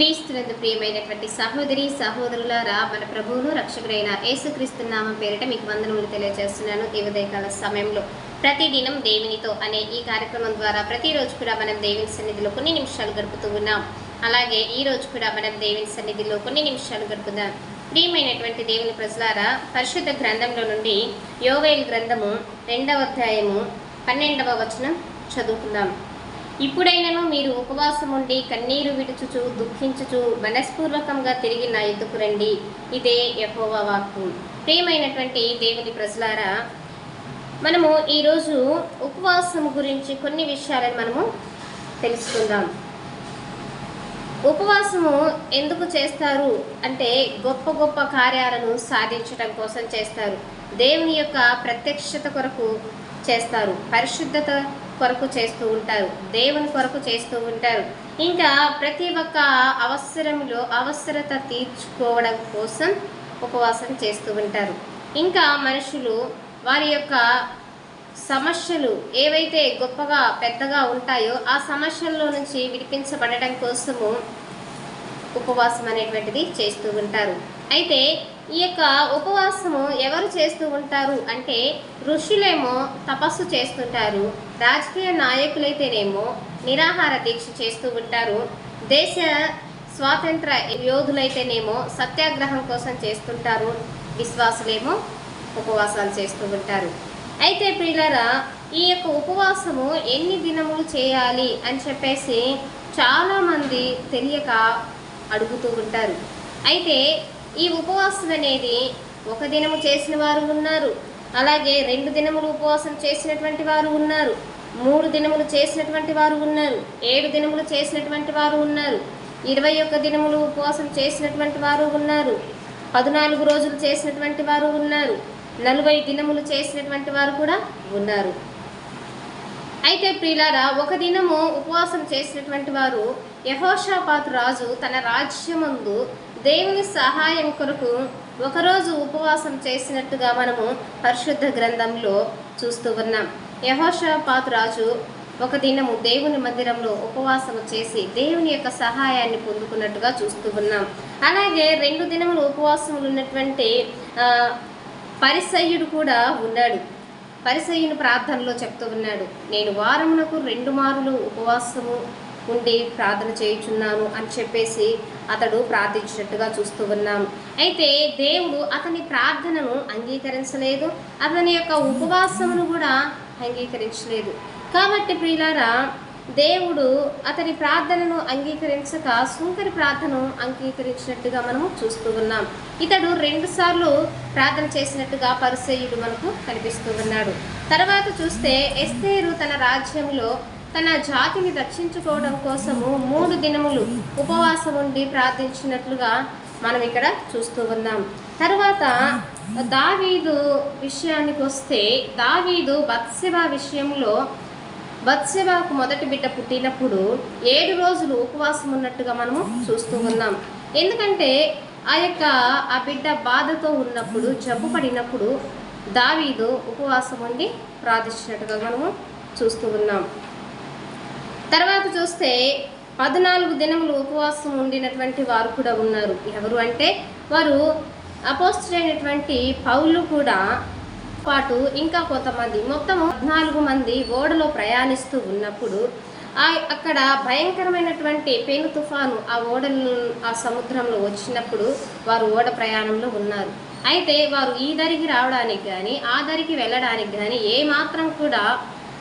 క్రీస్తునందు ప్రియమైనటువంటి సహోదరి సహోదరులారా మన ప్రభువును రక్షకుడైన యేసుక్రీస్తు నామం పేరిట మీకు వందనములు తెలియజేస్తున్నాను. ఈ ఉదయకాల సమయంలో ప్రతిదినం దేవునితో అనే ఈ కార్యక్రమం ద్వారా ప్రతిరోజు కూడా మనం దేవుని సన్నిధిలో కొన్ని నిమిషాలు గడుపుతూ ఉన్నాం. అలాగే ఈ రోజు కూడా మనం దేవుని సన్నిధిలో కొన్ని నిమిషాలు గడుపుదాం. ప్రియమైనటువంటి దేవుని ప్రజలారా పరిశుద్ధ గ్రంథంలో నుండి యోవేల్ గ్రంథము రెండవ అధ్యాయము పన్నెండవ వచనం చదువుకుందాం. ఇప్పుడైనను మీరు ఉపవాసం ఉండి కన్నీరు విడుచుచు దుఃఖించుచు మనస్పూర్వకంగా తిరిగి నా ఎద్దుకు రండి. ఇదే యహోవా వాక్కు. ప్రియమైనటువంటి దేవుని ప్రజలారా మనము ఈరోజు ఉపవాసం గురించి కొన్ని విషయాలను మనము తెలుసుకుందాం. ఉపవాసము ఎందుకు చేస్తారు? అంటే గొప్ప గొప్ప కార్యాలను సాధించడం కోసం చేస్తారు. దేవుని యొక్క ప్రత్యక్షత కొరకు చేస్తారు. పరిశుద్ధత కొరకు చేస్తూ ఉంటారు. దేవుని కొరకు చేస్తూ ఉంటారు. ఇంకా ప్రతి ఒక్క అవసరంలో అవసరత తీర్చుకోవడం కోసం ఉపవాసం చేస్తూ ఉంటారు. ఇంకా మనుషులు వారి యొక్క సమస్యలు ఏవైతే గొప్పగా పెద్దగా ఉంటాయో ఆ సమస్యల్లో నుంచి విడిపించబడడం కోసము ఉపవాసం అనేటువంటిది చేస్తూ ఉంటారు. అయితే ఈ యొక్క ఉపవాసము ఎవరు చేస్తూ ఉంటారు అంటే ఋషులేమో తపస్సు చేస్తుంటారు. రాజకీయ నాయకులైతేనేమో నిరాహార దీక్ష చేస్తూ ఉంటారు. దేశ స్వాతంత్ర యోధులైతేనేమో సత్యాగ్రహం కోసం చేస్తుంటారు. విశ్వాసులేమో ఉపవాసాలు చేస్తూ ఉంటారు. అయితే ప్రియులరా ఈ యొక్క ఉపవాసము ఎన్ని దినములు చేయాలి అని చెప్పేసి చాలామంది తెలియక అడుగుతూ ఉంటారు. అయితే ఈ ఉపవాసం అనేది ఒక దినము చేసిన వారు ఉన్నారు. అలాగే రెండు దినములు ఉపవాసం చేసినటువంటి వారు ఉన్నారు. మూడు దినములు చేసినటువంటి వారు ఉన్నారు. ఏడు దినములు చేసినటువంటి వారు ఉన్నారు. ఇరవై ఒక్క దినములు ఉపవాసం చేసినటువంటి వారు ఉన్నారు. పద్నాలుగు రోజులు చేసినటువంటి వారు ఉన్నారు. నలభై దినములు చేసినటువంటి వారు కూడా ఉన్నారు. అయితే ప్రియులారా ఒక దినము ఉపవాసం చేసినటువంటి వారు యహోషాపాత్ రాజు తన రాజ్యమందు దేవుని సహాయం కొరకు ఒకరోజు ఉపవాసం చేసినట్టుగా మనము పరిశుద్ధ గ్రంథంలో చూస్తూ ఉన్నాం. యహోషాపాత్ రాజు ఒక దినము దేవుని మందిరంలో ఉపవాసం చేసి దేవుని యొక్క సహాయాన్ని పొందుకున్నట్టుగా చూస్తూ ఉన్నాం. అలాగే రెండు దినములు ఉపవాసములు ఉన్నటువంటి పరిసయ్యుడు కూడా ఉన్నాడు. పరిసయ్యుని ప్రార్థనలో చెప్తూ ఉన్నాడు. నేను వారమునకు రెండు మారులు ఉపవాసము ఉండి ప్రార్థన చేయుచున్నాను అని చెప్పేసి అతడు ప్రార్థించినట్టుగా చూస్తూ ఉన్నాం. అయితే దేవుడు అతని ప్రార్థనను అంగీకరించలేదు. అతని యొక్క ఉపవాసమును కూడా అంగీకరించలేదు. కాబట్టి ప్రియులారా దేవుడు అతని ప్రార్థనను అంగీకరించక సుంకరి ప్రార్థనను అంగీకరించినట్టుగా మనము చూస్తూ ఉన్నాం. ఇతడు రెండుసార్లు ప్రార్థన చేసినట్టుగా పరిసయుడు మనకు కనిపిస్తూ ఉన్నాడు. తర్వాత చూస్తే ఎస్తేరు తన రాజ్యంలో తన జాతిని రక్షించుకోవడం కోసము మూడు దినములు ఉపవాసం ఉండి ప్రార్థించినట్లుగా మనం ఇక్కడ చూస్తూ ఉన్నాం. తర్వాత దావీదు విషయానికి వస్తే దావీదు బత్సెబా విషయంలో బత్సెబాకు మొదటి బిడ్డ పుట్టినప్పుడు ఏడు రోజులు ఉపవాసం ఉన్నట్టుగా మనము చూస్తూ ఉన్నాం. ఎందుకంటే ఆ యొక్క ఆ బిడ్డ బాధతో ఉన్నప్పుడు జబ్బు పడినప్పుడు దావీదు ఉపవాసం ఉండి ప్రార్థించినట్టుగా మనము చూస్తూ ఉన్నాం. తర్వాత చూస్తే పద్నాలుగు దినములు ఉపవాసం ఉండినటువంటి వారు కూడా ఉన్నారు. ఎవరు అంటే వారు అపోస్తుడైనటువంటి పౌలు కూడా పాటు ఇంకా కొంతమంది మొత్తం పద్నాలుగు మంది ఓడలో ప్రయాణిస్తూ ఉన్నప్పుడు ఆ అక్కడ భయంకరమైనటువంటి పేను తుఫాను ఆ ఓడలు ఆ సముద్రంలో వచ్చినప్పుడు వారు ఓడ ప్రయాణంలో ఉన్నారు. అయితే వారు ఈ దరికి రావడానికి కానీ ఆ దరికి వెళ్ళడానికి కానీ ఏమాత్రం కూడా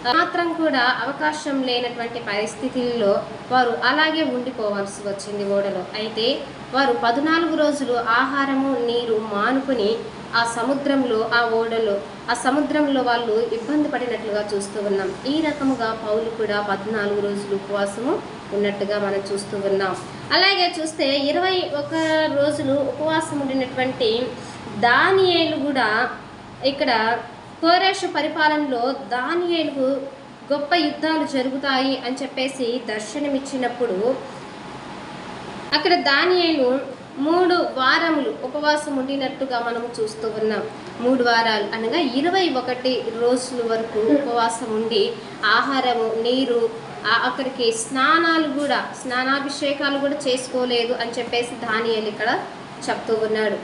మాత్రం కూడా అవకాశం లేనటువంటి పరిస్థితుల్లో వారు అలాగే ఉండిపోవాల్సి వచ్చింది ఓడలో. అయితే వారు పద్నాలుగు రోజులు ఆహారము నీరు మానుకొని ఆ సముద్రంలో ఆ ఓడలో ఆ సముద్రంలో వాళ్ళు ఇబ్బంది పడినట్లుగా చూస్తూ ఉన్నాం. ఈ రకముగా పౌలు కూడా పద్నాలుగు రోజులు ఉపవాసము ఉన్నట్టుగా మనం చూస్తూ ఉన్నాం. అలాగే చూస్తే ఇరవై ఒక రోజులు ఉపవాసం ఉండినటువంటి దానియేలు కూడా ఇక్కడ కోరేషు పరిపాలనలో దానియేలుకు గొప్ప యుద్ధాలు జరుగుతాయి అని చెప్పేసి దర్శనమిచ్చినప్పుడు అక్కడ దానియేలు మూడు వారములు ఉపవాసం ఉండినట్టుగా మనం చూస్తూ ఉన్నాం. మూడు వారాలు అనగా ఇరవై ఒకటి రోజుల వరకు ఉపవాసం ఉండి ఆహారము నీరు అక్కడికి స్నానాలు కూడా స్నానాభిషేకాలు కూడా చేసుకోలేదు అని చెప్పేసి దానియలు ఇక్కడ చెప్తూ ఉన్నాడు.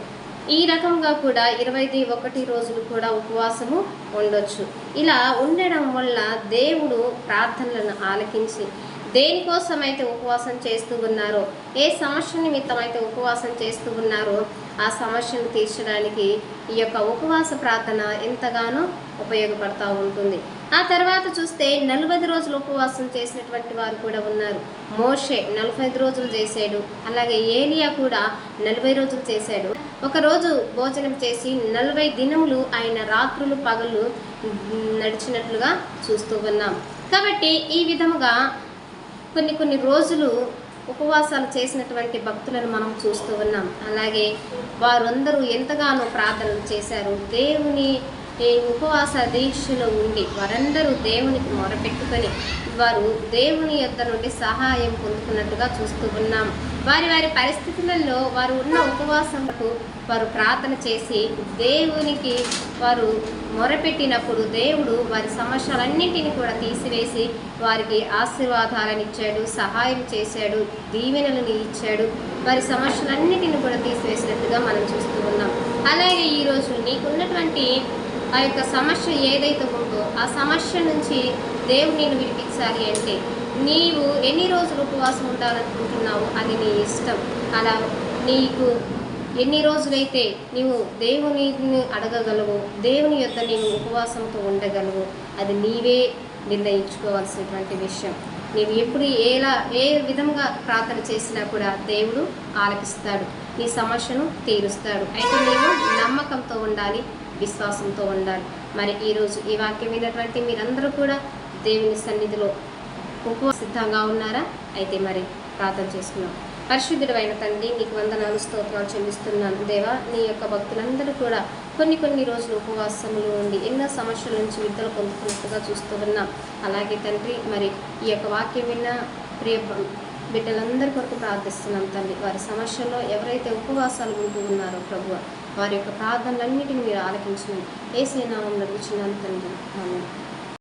ఈ రకంగా కూడా ఇరవై ఒకటి రోజులు కూడా ఉపవాసము ఉండొచ్చు. ఇలా ఉండడం వల్ల దేవుడు ప్రార్థనలను ఆలకించి దేనికోసమైతే ఉపవాసం చేస్తూ ఉన్నారో ఏ సమస్య నిమిత్తం అయితే ఉపవాసం చేస్తూ ఉన్నారో ఆ సమస్యను తీర్చడానికి ఈ యొక్క ఉపవాస ప్రార్థన ఎంతగానో ఉపయోగపడతా ఉంటుంది. ఆ తర్వాత చూస్తే నలభై రోజులు ఉపవాసం చేసినటువంటి వారు కూడా ఉన్నారు. మోషే నలభై రోజులు చేశాడు. అలాగే ఏలియా కూడా నలభై రోజులు చేశాడు. ఒకరోజు భోజనం చేసి నలభై దినములు ఆయన రాత్రులు పగలు నడిచినట్లుగా చూస్తూ ఉన్నాం. కాబట్టి ఈ విధముగా కొన్ని కొన్ని రోజులు ఉపవాసాలు చేసినటువంటి భక్తులను మనం చూస్తూ ఉన్నాం. అలాగే వారందరూ ఎంతగానో ప్రార్థనలు చేశారు. దేవుని ఈ ఉపవాస దీక్షలో ఉండి వారందరూ దేవునికి మొరపెట్టుకొని వారు దేవుని యొద్ద నుండి సహాయం పొందుకున్నట్టుగా చూస్తూ ఉన్నాం. వారి వారి పరిస్థితులలో వారు ఉన్న ఉపవాసంకు వారు ప్రార్థన చేసి దేవునికి వారు మొరపెట్టినప్పుడు దేవుడు వారి సమస్యలన్నింటినీ కూడా తీసివేసి వారికి ఆశీర్వాదాలను ఇచ్చాడు సహాయం చేశాడు దీవెనలను ఇచ్చాడు. వారి సమస్యలన్నింటినీ కూడా తీసివేసినట్టుగా మనం చూస్తూ ఉన్నాం. అలాగే ఈరోజు నీకున్నటువంటి ఆ యొక్క సమస్య ఏదైతే ఉందో ఆ సమస్య నుంచి దేవుడు నేను విడిపించాలి అంటే నీవు ఎన్ని రోజులు ఉపవాసం ఉండాలనుకుంటున్నావో అది నీ ఇష్టం. అలా నీకు ఎన్ని రోజులైతే నీవు దేవుని అడగగలవు దేవుని యొక్క నీవు ఉపవాసంతో ఉండగలవు అది నీవే నిర్ణయించుకోవాల్సినటువంటి విషయం. నీవు ఎప్పుడు ఎలా ఏ విధంగా ప్రార్థన చేసినా కూడా దేవుడు ఆలపిస్తాడు నీ సమస్యను తీరుస్తాడు. అయితే నీవు నమ్మకంతో ఉండాలి విశ్వాసంతో ఉండాలి. మరి ఈరోజు ఈ వాక్యం మీదటువంటి మీరందరూ కూడా దేవుని సన్నిధిలో ఉపవాస సిద్ధంగా ఉన్నారా? అయితే మరి ప్రార్థన చేసుకున్నాం పరిశుద్ధుడైన తండ్రి నీకు వందనాలు స్తోత్రాలు చెల్లిస్తున్నాను. దేవా నీ యొక్క భక్తులందరూ కూడా కొన్ని కొన్ని రోజులు ఉపవాసంలో ఉండి ఎన్నో సమస్యల నుంచి విద్యలు పొందుతున్నట్టుగా చూస్తూ ఉన్నాం. అలాగే తండ్రి మరి ఈ యొక్క వాక్యం విన్న ప్రియ బిడ్డలందరి కొరకు ప్రార్థిస్తున్నాం తండ్రి. వారి సమస్యల్లో ఎవరైతే ఉపవాసాలు ఉంటూ ఉన్నారో ప్రభు వారి యొక్క ప్రార్థనలన్నిటిని మీరు ఆలకించండి. ఏసే నామం నడుచున్నాను తండ్రి.